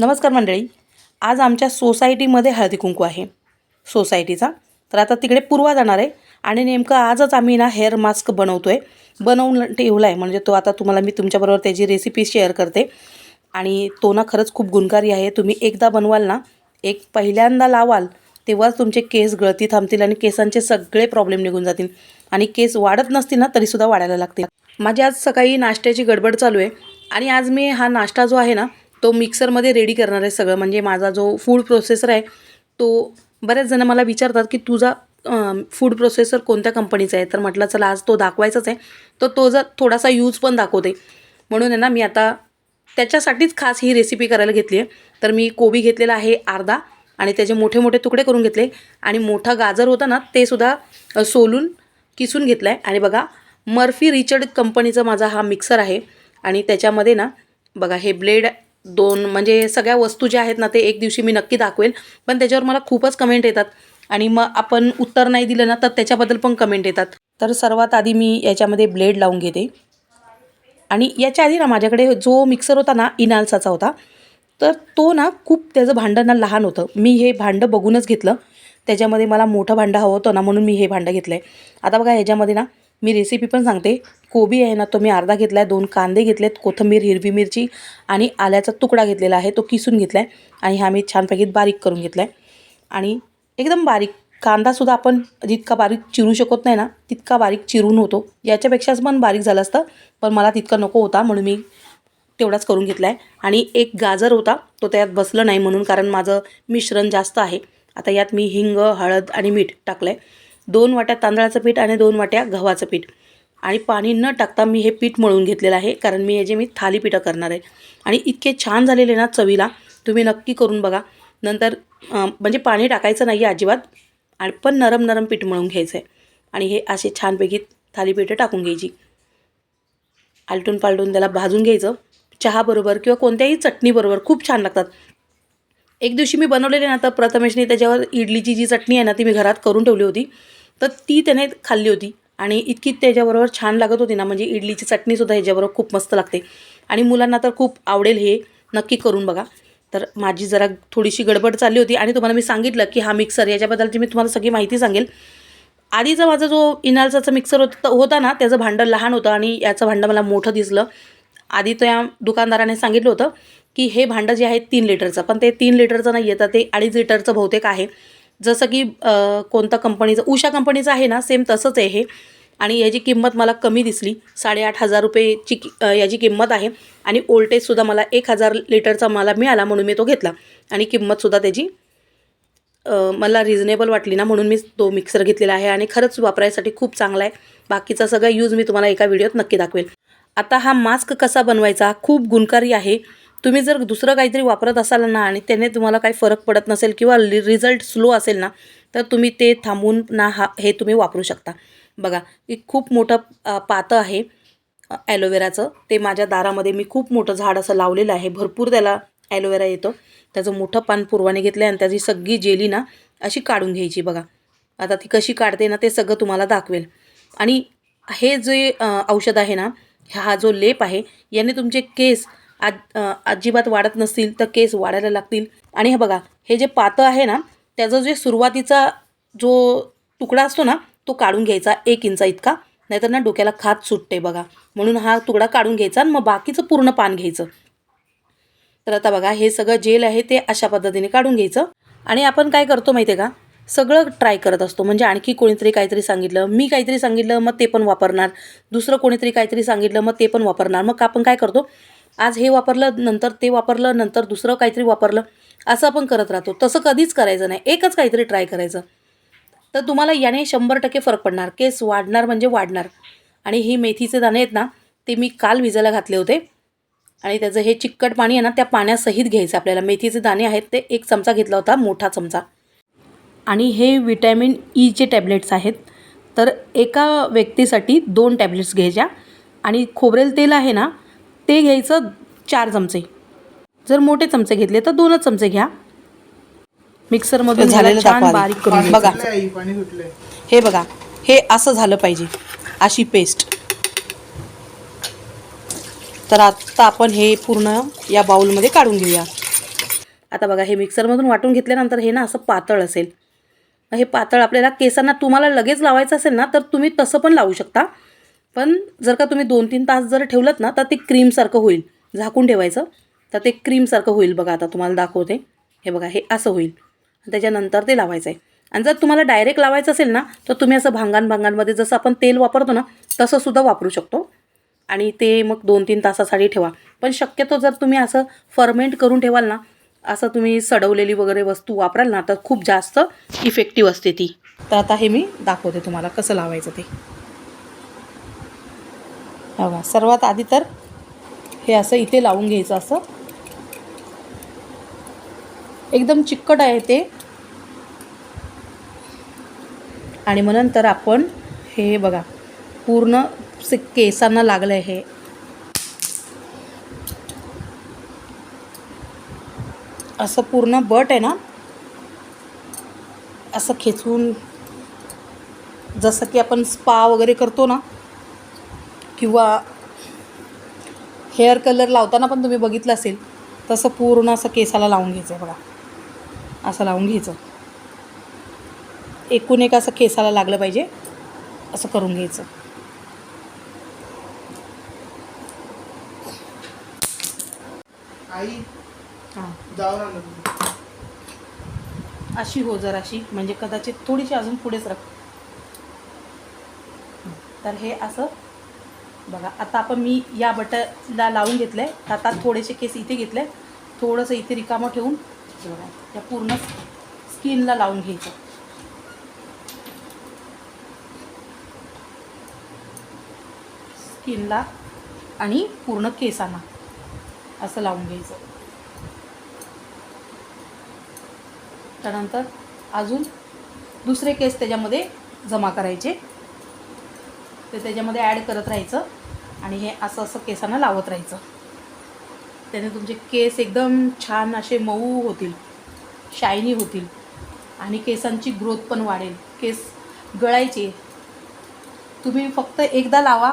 नमस्कार मंडळी. आज आमच्या सोसायटीमध्ये हळदी कुंकू आहे. सोसायटीचा. तर आता तिकडे पूर्वा जाणार आहे. आणि नेमकं आजच आम्ही ना हेअर मास्क बनवतो आहे बनवून ठेवला आहे म्हणजे तो आता तुम्हाला मी तुमच्याबरोबर त्याची रेसिपी शेअर करते. आणि तो ना खरंच खूप गुणकारी आहे. तुम्ही एकदा बनवाल ना एक पहिल्यांदा लावाल तेव्हाच तुमचे केस गळती थांबतील आणि केसांचे सगळे प्रॉब्लेम निघून जातील. आणि केस वाढत नसतील ना तरीसुद्धा वाढायला लागतील. माझी आज सकाळी नाश्त्याची गडबड चालू आहे. आणि आज मी हा नाश्ता जो आहे ना तो मिक्सरमध्ये रेडी करणार आहे सगळं. म्हणजे माझा जो फूड प्रोसेसर आहे तो बऱ्याच जण मला विचारतात की तुझा फूड प्रोसेसर कोणत्या कंपनीचा आहे? तर म्हटलं चला आज तो दाखवायचाच आहे. तर तो जर थोडासा यूज पण दाखवते. म्हणून आहे ना मी आता त्याच्यासाठीच खास ही रेसिपी करायला घेतली आहे. तर मी कोबी घेतलेला आहे अर्धा आणि त्याचे मोठे मोठे तुकडे करून घेतले. आणि मोठा गाजर होता ना ते सुद्धा सोलून किसून घेतलं आहे आणि बघा मर्फी रिचर्ड कंपनीचा माझा हा मिक्सर आहे. आणि त्याच्यामध्ये ना बघा हे ब्लेड दोन म्हणजे सगळ्या वस्तू ज्या आहेत ना ते एक दिवशी मी नक्की दाखवेल पण त्याच्यावर मला खूपच कमेंट येतात. आणि मग आपण उत्तर नाही दिलं ना तर त्याच्याबद्दल पण कमेंट येतात. तर सर्वात आधी मी याच्यामध्ये ब्लेड लावून घेते. आणि याच्या आधी ना माझ्याकडे जो मिक्सर होता ना इनाल्साचा होता तर तो ना खूप त्याचं भांडं ना लहान होतं. मी हे भांडं बघूनच घेतलं. त्याच्यामध्ये मला मोठं भांडं हवं होतं ना म्हणून मी हे भांडं घेतलं आहे आता बघा ह्याच्यामध्ये ना मी रेसिपी पण सांगते. कोबी आहे ना तो मी अर्धा घेतला आहे दोन कांदे घेतलेत कोथिंबीर हिरवी मिरची आणि आल्याचा तुकडा घेतलेला आहे तो किसून घेतला आहे आणि हा मी छानपैकी बारीक करून घेतला आहे आणि एकदम बारीक कांदासुद्धा आपण जितका बारीक चिरू शकत नाही ना तितका बारीक चिरून होतो. याच्यापेक्षाच पण बारीक झालं असतं पण मला तितका नको होता म्हणून मी तेवढाच करून घेतला आहे आणि एक गाजर होता तो त्यात बसलं नाही म्हणून कारण माझं मिश्रण जास्त आहे. आता यात मी हिंग हळद आणि मीठ टाकलं आहे दोन वाट्या तांदळाचं पीठ आणि दोन वाट्या गव्हाचं पीठ. आणि पाणी न टाकता मी हे पीठ मळून घेतलेलं आहे कारण मी याचे मी थालीपीठं करणार आहे. आणि इतके छान झालेले ना चवीला तुम्ही नक्की करून बघा. नंतर म्हणजे पाणी टाकायचं नाही आहे अजिबात आणि पण नरम नरम पीठ मळून घ्यायचं आहे. आणि हे असे छानपैकी थालीपीठं टाकून घ्यायची. आलटून पालटून त्याला भाजून घ्यायचं. चहाबरोबर किंवा कोणत्याही चटणीबरोबर खूप छान लागतात. एक दिवशी मी बनवलेले ना तर प्रथमेशने त्याच्यावर इडलीची जी चटणी आहे ना ती मी घरात करून ठेवली होती. तर ती त्याने खाल्ली होती. आणि इतकी त्याच्याबरोबर छान लागत होती ना म्हणजे इडलीची चटणीसुद्धा ह्याच्याबरोबर खूप मस्त लागते. आणि मुलांना तर खूप आवडेल हे नक्की करून बघा. तर माझी जरा थोडीशी गडबड चालली होती आणि तुम्हाला मी सांगितलं की हा मिक्सर याच्याबद्दलची मी तुम्हाला सगळी माहिती सांगेल. आधीचा माझा जो इनाल्साचा मिक्सर होता होता ना त्याचं भांडं लहान होतं आणि याचं भांडं मला मोठं दिसलं. आधी त्या दुकानदाराने सांगितलं होतं की हे भांडं जे आहे तीन लिटरचं पण ते तीन लिटरचं नाही येतं ते अडीच लिटरचं बहुतेक आहे. जसं की कोणता कंपनीचं उषा कंपनीचं आहे ना सेम तसंच आहे हे. आणि याची किंमत मला कमी दिसली साडेआठ हजार रुपयेची कि याची किंमत आहे. आणि ओल्टेजसुद्धा मला एक हजार लिटरचा मला मिळाला म्हणून मी तो घेतला. आणि किंमतसुद्धा त्याची मला रिझनेबल वाटली ना म्हणून मी तो मिक्सर घेतलेला आहे. आणि खरंच वापरायसाठी खूप चांगला आहे. बाकीचा सगळा यूज मी तुम्हाला एका व्हिडिओत नक्की दाखवेल. आता हा मास्क कसा बनवायचा? खूप गुणकारी आहे. तुम्ही जर दुसरं काहीतरी वापरत असाल ना आणि त्याने तुम्हाला काही फरक पडत नसेल किंवा रिझल्ट स्लो असेल ना तर तुम्ही ते थांबवून ना हा हे तुम्ही वापरू शकता. बघा एक खूप मोठं पातं आहे ॲलोवेराचं. ते माझ्या दारामध्ये मी खूप मोठं झाड असं लावलेलं आहे. भरपूर त्याला ॲलोवेरा येतो. त्याचं मोठं पान पूर्वाने घेतलं आणि त्याची सगळी जेली ना अशी काढून घ्यायची बघा. आता ती कशी काढते ना ते सगळं तुम्हाला दाखवेल. आणि हे जे औषध आहे ना हा जो लेप आहे याने तुमचे केस आज अजिबात वाढत नसतील तर केस वाढायला लागतील. आणि हे बघा हे जे पातं आहे ना त्याचं जे सुरुवातीचा जो तुकडा असतो ना तो काढून घ्यायचा एक इंचा इतका नाहीतर ना डोक्याला खात सुटते बघा. म्हणून हा तुकडा काढून घ्यायचा आणि मग बाकीचं पूर्ण पान घ्यायचं. तर आता बघा हे सगळं जेल आहे ते अशा पद्धतीने काढून घ्यायचं. आणि आपण काय करतो माहिती आहे का? सगळं ट्राय करत असतो. म्हणजे आणखी कोणीतरी काहीतरी सांगितलं मी काहीतरी सांगितलं मग ते पण वापरणार. दुसरं कोणीतरी काहीतरी सांगितलं मग ते पण वापरणार. मग आपण काय करतो? आज हे वापरलं नंतर ते वापरलं नंतर दुसरं काहीतरी वापरलं असं आपण करत राहतो. तसं कधीच करायचं नाही. एकच काहीतरी ट्राय करायचं. तर तुम्हाला याने शंभर टक्के फरक पडणार. केस वाढणार म्हणजे वाढणार. आणि ही मेथीचे दाणे आहेत ना ते मी काल विजायला घातले होते. आणि त्याचं हे चिकट पाणी आहे ना त्या पाण्यासहित घ्यायचं आपल्याला. मेथीचे दाणे आहेत ते एक चमचा घेतला होता मोठा चमचा. आणि हे विटॅमिन ईचे टॅबलेट्स आहेत. तर एका व्यक्तीसाठी दोन टॅबलेट्स घ्यायच्या. आणि खोबरेल तेल आहे ना ते घ्यायचं चार चमचे. जर मोठे चमचे घेतले तर दोनच चमचे घ्या. मिक्सरमधून झालेलं छान बारीक करून. बघा. हे बघा. हे असं झालं पाहिजे. अशी पेस्ट तर आता आपण हे पूर्ण या बाउलमध्ये काढून घेऊया. आता बघा हे मिक्सरमधून वाटून घेतल्यानंतर हे ना असं पातळ असेल. हे पातळ आपल्याला केसांना तुम्हाला लगेच लावायचं असेल ना तर तुम्ही तसं पण लावू शकता. पण जर का तुम्ही दोन तीन तास जर ठेवलं ना तर ते क्रीमसारखं होईल. झाकून ठेवायचं. तर ते क्रीमसारखं होईल बघा आता तुम्हाला दाखवते. हे बघा हे असं होईल. त्याच्यानंतर ते लावायचं आहे आणि जर तुम्हाला डायरेक्ट लावायचं असेल ना तर तुम्ही असं भांगान भांगांमध्ये जसं आपण तेल वापरतो ना तसंसुद्धा वापरू शकतो. आणि ते मग दोन तीन तासासाठी ठेवा. पण शक्यतो जर तुम्ही असं फर्मेंट करून ठेवाल ना असं तुम्ही सडवलेली वगैरे वस्तू वापराल ना तर खूप जास्त इफेक्टिव्ह असते ती. तर आता हे मी दाखवते तुम्हाला कसं लावायचं ते. बघा सर्वात आधी तर हे असं इथे लावून घ्यायचं असं. एकदम चिकट आहे ते. आणि मग नंतर आपण हे बघा पूर्ण केसांना लागलं आहे हे. असं पूर्ण बट आहे ना असं खेचून जसं की आपण स्पा वगैरे करतो ना किंवा हेअर कलर लावताना पण तुम्ही बघितलं असेल तसं पूर्ण असं केसाला लावून घ्यायचं आहे बघा. असं लावून घ्यायचं. एकूण एक असं केसाला लागलं पाहिजे असं करून घ्यायचं. आई हां. तुम्ही. अशी हो जराशी म्हणजे कदाचित थोडीशी अजून पुढेच राख तर हे असं बघा आता आपण मी या बटरला लावून घेतलं आहे आता थोडेसे केस इथे घेतले थोडंसं इथे रिकामं ठेवून बघा त्या पूर्ण स्किनला लावून घ्यायचं. स्किनला आणि पूर्ण केसांना असं लावून घ्यायचं. त्यानंतर अजून दुसरे केस त्याच्यामध्ये जमा करायचे. ते त्याच्यामध्ये ॲड करत राहायचं. आणि हे असं असं केसांना लावत राहायचं. त्याने तुमचे केस एकदम छान असे मऊ होतील शायनी होतील आणि केसांची ग्रोथ पण वाढेल. केस गळायचे. तुम्ही फक्त एकदा लावा.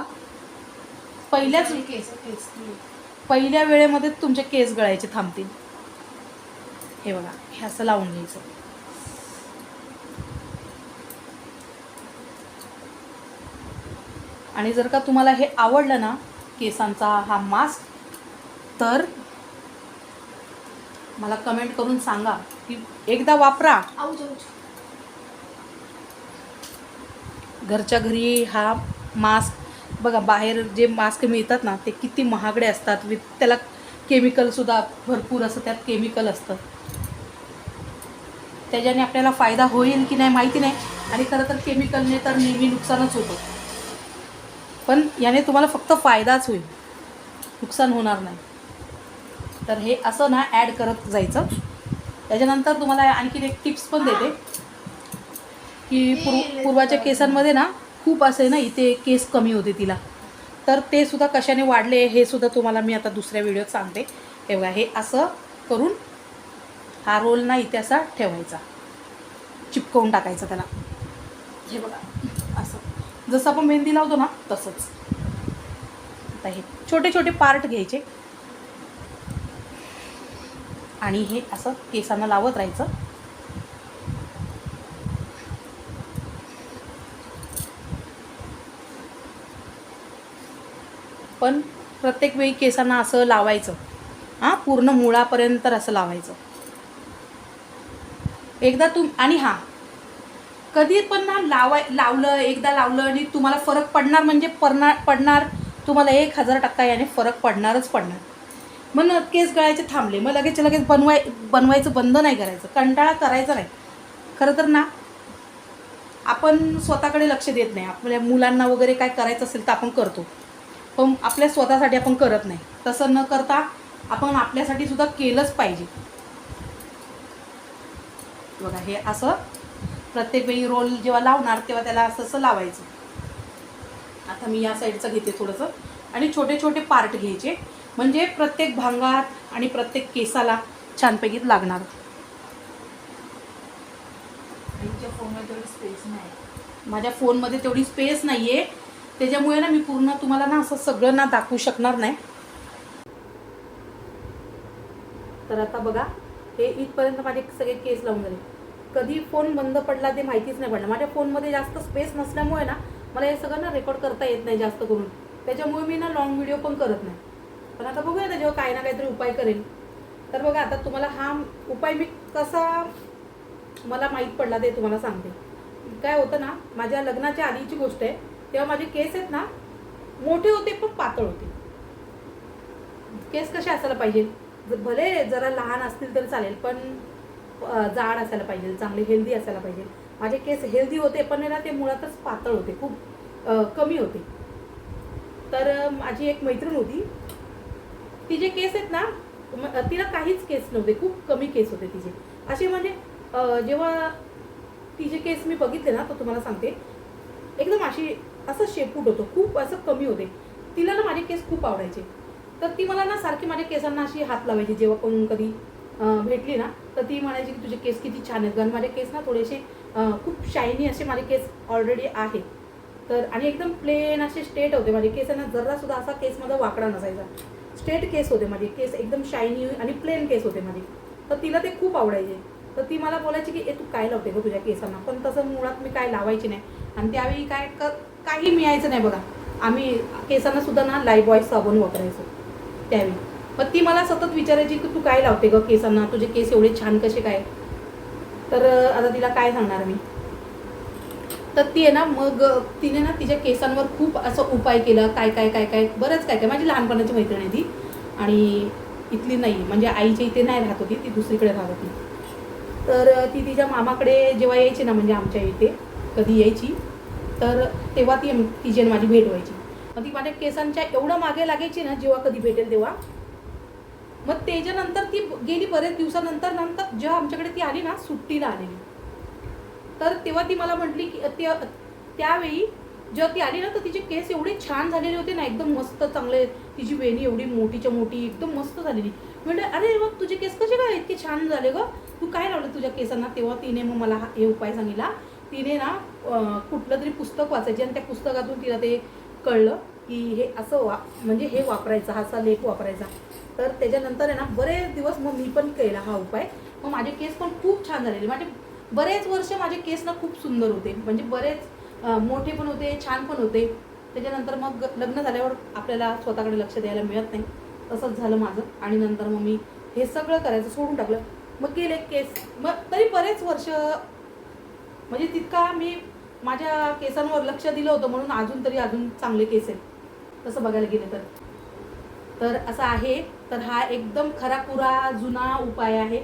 पहिल्याच केस केस. पहिल्या वेळेमध्ये तुमचे केस गळायचे थांबतील. हे बघा हे असं लावून घ्यायचं. आणि जर का तुम्हाला हे आवडलं ना केसांचा हा मास्क तर मला कमेंट करून सांगा की एकदा वापरा. घरच्या घरी हा मास्क बघा बाहेर जे मास्क मिळतात ना ते किती महागडे असतात. विथ त्याला केमिकलसुद्धा भरपूर असं त्यात केमिकल असतं. त्याच्याने आपल्याला फायदा होईल की नाही माहिती नाही. आणि खरं तर केमिकलने तर नेहमी नुकसानच होतं. पण याने तुम्हाला फक्त फायदाच होईल. नुकसान होणार नाही. तर हे असं ना ॲड करत जायचं. त्याच्यानंतर तुम्हाला आणखीन एक टिप्स पण देते. की पूर्व पूर्वाच्या केसांमध्ये ना खूप असे ना इथे केस कमी होते तिला. तर ते सुद्धा कशाने वाढले हे सुद्धा तुम्हाला मी आता दुसऱ्या व्हिडिओत सांगते. हे बघा हे असं करून हा रोल ना इथे असा ठेवायचा. चिपकवून टाकायचा त्याला. हे बघा. जसं आपण मेहंदी लावतो ना तसंच. आता हे छोटे छोटे पार्ट घ्यायचे. आणि हे असं केसांना लावत राहायचं. पण प्रत्येक वेळी केसांना असं लावायचं. हां पूर्ण मुळापर्यंत असं लावायचं. एकदा तुम आणि हां कधी पण ना लावाय लावलं एकदा लावलं आणि तुम्हाला फरक पडणार म्हणजे पडणार पडणार. तुम्हाला एक हजार टक्का याने फरक पडणारच पडणार. मग न केस गळायचे थांबले. मग लगेच लगेच बनवाय बनवायचं बंद नाही करायचं. कंटाळा करायचा नाही. खरं तर ना आपण स्वतःकडे लक्ष देत नाही. आपल्या मुलांना वगैरे काय करायचं असेल तर आपण करतो. पण आपल्या स्वतःसाठी आपण करत नाही. तसं न करता आपण आपल्यासाठी सुद्धा केलंच पाहिजे. बघा हे असं प्रत्येक वेळी रोल जेव्हा लावणार तेव्हा त्याला असं असं लावायचं. आता मी या साईडचं घेते थोडंसं. आणि छोटे छोटे पार्ट घ्यायचे. म्हणजे प्रत्येक भांगात आणि प्रत्येक केसाला छानपैकी लागणार. फोनमध्ये तेवढी स्पेस नाही. माझ्या फोनमध्ये तेवढी स्पेस नाही आहे त्याच्यामुळे ना मी पूर्ण तुम्हाला ना असं सगळं ना दाखवू शकणार नाही. तर आता बघा हे इथपर्यंत माझे सगळे केस लावून झाले. कधी फोन बंद पडला ते माहितीच नाही पडलं माझ्या फोनमध्ये जास्त स्पेस नसल्यामुळे ना मला हे सगळं ना रेकॉर्ड करता येत नाही जास्त करून. त्याच्यामुळे मी ना लॉंग व्हिडिओ पण करत नाही. पण आता बघूया त्याच्यावर जेव्हा काही ना काहीतरी उपाय करेल. तर बघा आता तुम्हाला हा उपाय मी कसा मला माहीत पडला ते तुम्हाला सांगते. काय होतं ना माझ्या लग्नाच्या आधीची गोष्ट आहे तेव्हा माझे केस आहेत ना मोठे होते पण पातळ होते. केस कसे असायला पाहिजे? भले जरा लहान असतील तरी चालेल पण जाड असायला पाहिजे चांगले हेल्दी असायला पाहिजे. माझे केस हेल्दी होते पण ना ते मुळातच पातळ होते खूप कमी होते. तर माझी एक मैत्रीण होती. तिचे केस आहेत ना तिला काहीच केस नव्हते खूप कमी केस होते तिचे. असे म्हणजे जेव्हा तिचे केस मी बघितले ना तर तुम्हाला सांगते. एकदम अशी असं शेपूट होतं खूप असं कमी होते. तिला ना माझे केस खूप आवडायचे. तर ती मला ना सारखी माझ्या केसांना अशी हात लावायची जेव्हा कोण कधी भेटली ना तर ती म्हणायची की तुझे केस किती छान आहेत. कारण माझे केस ना थोडेसे खूप शायनी असे माझे केस ऑलरेडी आहेत. तर आणि एकदम प्लेन असे स्ट्रेट होते. माझे केस आहे ना जरा सुद्धा असा माझा वाकडा नसायचा. स्ट्रेट केस होते माझे. केस एकदम शायनी आणि प्लेन केस होते माझे. तर तिला ते खूप आवडायचे. तर ती मला बोलायची की ए तू काय लावते गं तुझ्या केसांना? पण तसं मुळात मी काय लावायची नाही. आणि त्यावेळी काय क काही मिळायचं नाही बघा. आम्ही केसांना सुद्धा ना लाईफ साबण वापरायचो. त्यावेळी. मग ती मला सतत विचारायची की तू काय लावते ग केसांना? तुझे केस एवढे छान कसे काय? तर आता तिला काय सांगणार मी? तर ती आहे ना मग तिने ना तिच्या केसांवर खूप असं उपाय केला काय काय काय काय बरंच काय काय. माझी लहानपणाची मैत्रीण आहे ती. आणि इथली नाही म्हणजे आईच्या इथे नाही राहत होती ती दुसरीकडे राहत होती. तर ती तिच्या मामाकडे जेव्हा यायची ना म्हणजे आमच्या इथे कधी यायची तर तेव्हा ती तिची माझी भेट व्हायची. मग ती माझ्या केसांच्या एवढं मागे लागायची ना जेव्हा कधी भेटेल तेव्हा मग त्याच्यानंतर ती गेली बरेच दिवसानंतर नंतर जेव्हा आमच्याकडे ती आली ना सुट्टीला आलेली. तर तेव्हा ती मला म्हटली की त्या त्यावेळी जेव्हा ती आली ना तर तिचे केस एवढे छान झालेले होते ना एकदम मस्त चांगले तिची वेणी एवढी मोठीच्या मोठी एकदम मस्त झालेली. म्हणजे अरे मग तुझे केस कसे काय इतके छान झाले ग. तू काय लावलं तुझ्या केसांना? तेव्हा तिने मग मला हा- हे उपाय सांगितला. तिने ना कुठलं तरी पुस्तक वाचायचे आणि त्या पुस्तकातून तिला ते कळलं की हे असं वा म्हणजे हे वापरायचं हा असा लेप वापरायचा. तर त्याच्यानंतर आहे ना बरेच दिवस मग मी पण केला हा उपाय. मग माझे केस पण खूप छान झालेले. माझे बरेच वर्ष माझे केस ना खूप सुंदर होते. म्हणजे बरेच मोठे पण होते छान पण होते. त्याच्यानंतर मग लग्न झाल्यावर आपल्याला स्वतःकडे लक्ष द्यायला मिळत नाही. तसंच झालं माझं. आणि नंतर मग मी हे सगळं करायचं सोडून टाकलं. मग केले केस. मग तरी बरेच वर्ष म्हणजे तितका मी माझ्या केसांवर लक्ष दिलं होतं म्हणून अजून तरी अजून चांगले केस आहेत. तसं बघायला गेलं तर. तर असं आहे. तर हा एकदम खराखुरा जुना उपाय आहे.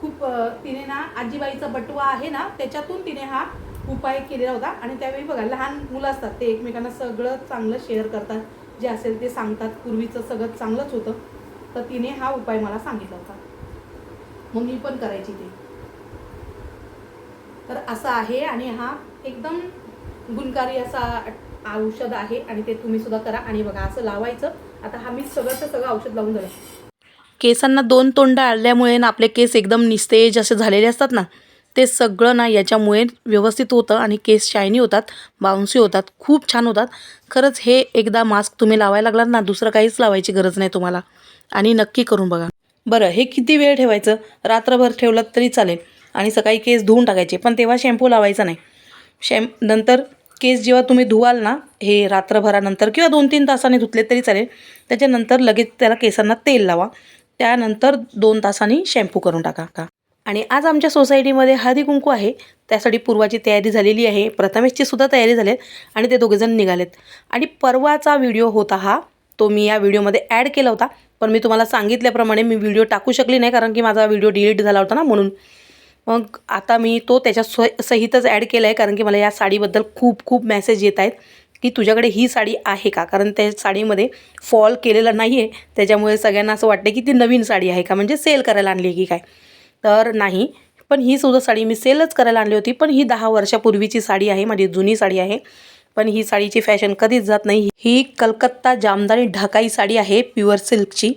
खूप तिने ना आजीबाईचा बटवा आहे ना त्याच्यातून तिने हा उपाय केलेला होता. आणि त्यावेळी बघा लहान मुलं असतात ते एकमेकांना सगळं चांगलं शेअर करतात. जे असेल ते सांगतात. पूर्वीचं सगळं चांगलंच होतं. तर तिने हा उपाय मला सांगितला होता. मग मी पण करायची ते. तर असं आहे आणि हा एकदम गुणकारी असा औषध आहे. आणि ते तुम्ही सुद्धा करा. आणि बघा असं लावायचं. आता हा मी सगळंचं सगळं औषध लावून झालं केसांना दोन तोंड आल्यामुळे ना आपले केस एकदम निस्तेज असे झालेले असतात ना ते सगळं ना याच्यामुळे व्यवस्थित होतं आणि केस शायनी होतात बाउन्सी होतात खूप छान होतात. खरंच हे एकदा मास्क तुम्ही लावायला लागलात ना दुसरं काहीच लावायची गरज नाही तुम्हाला. आणि नक्की करून बघा. बरं हे किती वेळ ठेवायचं? रात्रभर ठेवलं तरी चालेल. आणि सकाळी केस धुवून टाकायचे पण तेव्हा शॅम्पू लावायचा नाही. शॅम नंतर केस जेव्हा तुम्ही धुवाल ना हे रात्रभरानंतर किंवा दोन तीन तासांनी धुतले तरी चालेल. त्याच्यानंतर लगेच त्याला केसांना तेल लावा. त्यानंतर दोन तासांनी शॅम्पू करून टाका. का आणि आज आमच्या सोसायटीमध्ये हळदी कुंकू आहे. त्यासाठी पूर्वाची तयारी झालेली आहे. प्रथमेशची सुद्धा तयारी झाली आहे आणि ते दोघेजण निघालेत. आणि परवाचा व्हिडिओ होता हा तो मी या व्हिडिओमध्ये ॲड केला होता. पण मी तुम्हाला सांगितल्याप्रमाणे मी व्हिडिओ टाकू शकली नाही कारण की माझा व्हिडिओ डिलीट झाला होता ना म्हणून. मग आता मी तो त्याच्या स सहितच ॲड केला आहे कारण की मला या साडीबद्दल खूप खूप मेसेज येत आहेत की तुझ्याकडे ही साडी आहे का? कारण त्या साडीमध्ये फॉल केलेला नाही आहे त्याच्यामुळे सगळ्यांना असं वाटतं की ती नवीन साडी आहे का? म्हणजे सेल करायला आणली आहे की काय? तर नाही. पण ही सुद्धा साडी मी सेलच करायला आणली होती पण ही दहा वर्षापूर्वीची साडी आहे माझी जुनी साडी आहे. पण ही साडीची फॅशन कधीच जात नाही. ही कलकत्ता जामदानी ढाकाई साडी आहे प्युअर सिल्कची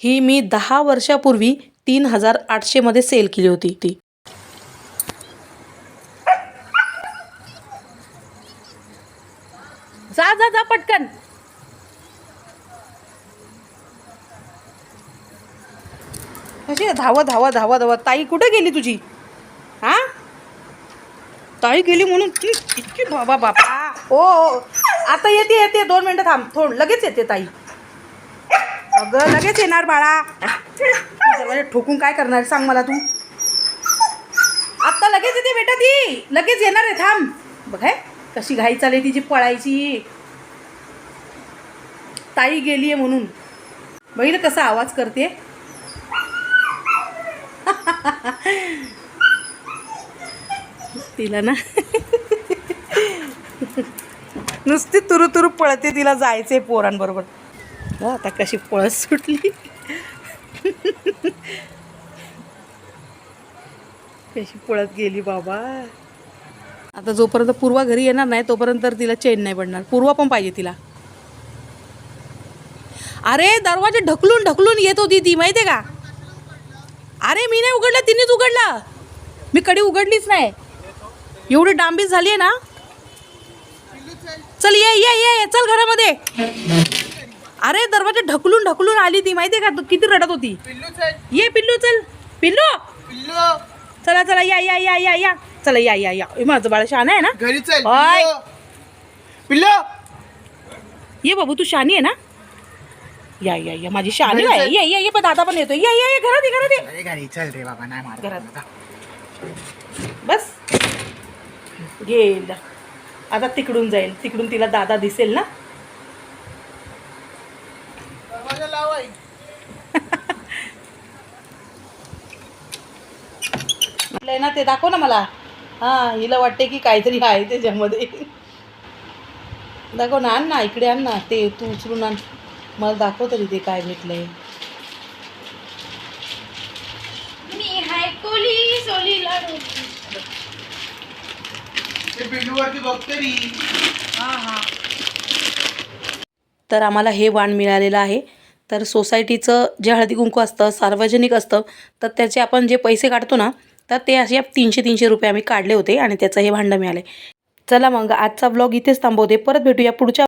ही मी दहा वर्षापूर्वी तीन हजार आठशेमध्ये सेल केली होती ती. जा जा जा पटकन. कशी धावा धावा धावा धावा ताई कुठे गेली तुझी? हा? ताई गेली म्हणून ती इतकी बाबा बापा. हो आता येते येते. दोन मिनटं थांब. थोड लगेच येते ताई. अगं लगेच येणार बाळा. ठोकून काय करणार सांग मला तू? आत्ता लगेच येते बेटा ती. लगेच येणार आहे. थांब. बघ कशी घाई चालली तिची पळायची? ताई गेली आहे म्हणून. बघितलं कसा आवाज करते? तिला ना. नुसती तुरु तुरु पळते तिला जायचंय पोरांबरोबर. हो, आता कशी पळत सुटली. कशी पळत गेली बाबा. आता जोपर्यंत पूर्वा घरी येणार नाही तोपर्यंत तर तिला चेन नाही पडणार. पूर्वा पण पाहिजे तिला. अरे दरवाजा ढकलून ढकलून येत होती ती माहिती आहे का? अरे मी नाही उघडला तिनेच उघडला. मी कडी उघडलीच नाही. एवढी डांबीस झाली आहे ना? चल ये ये ये ये, चल घरामध्ये. अरे दरवाजा ढकलून ढकलून आली ती माहिती आहे का? तू किती रडत होती. ये पिल्लू चल. पिल्लू! चला चला या या या या या. चला या या या. माझं बाळ शहाणा आहे ना? घरी चल ओय. पिल्लो. ये बाबू तू शानी आहे ना? या या या. माझी शानी आहे. ये ये ये पण दादा पण येतो या या या. घरात ये घरात ये. अरे घरी चल रे बाबा नाही मारत घरात. मला. बस. गेला. आता तिकडून जाईल. तिकडून तिला दादा दिसेल ना? दरवाजा लाव म्हटलंय ना ते दाखव ना मला. हां हिला वाटते की काहीतरी आहे त्याच्यामध्ये. दाखव ना आण ना इकडे आण ना. ते तू उचलून आण. मला दाखव तरी ते काय भेटलंय. तर आम्हाला हे वाण मिळालेलं आहे. तर सोसायटीचं जे हळदी कुंकू असतं सार्वजनिक असतं तर त्याचे आपण जे पैसे काढतो ना तर ते असे तीनशे तीनशे रुपये आम्ही काढले होते आणि त्याचं हे भांडं मिळाले. चला मग आजचा ब्लॉग इथेच थांबवते. परत भेटूया पुढच्या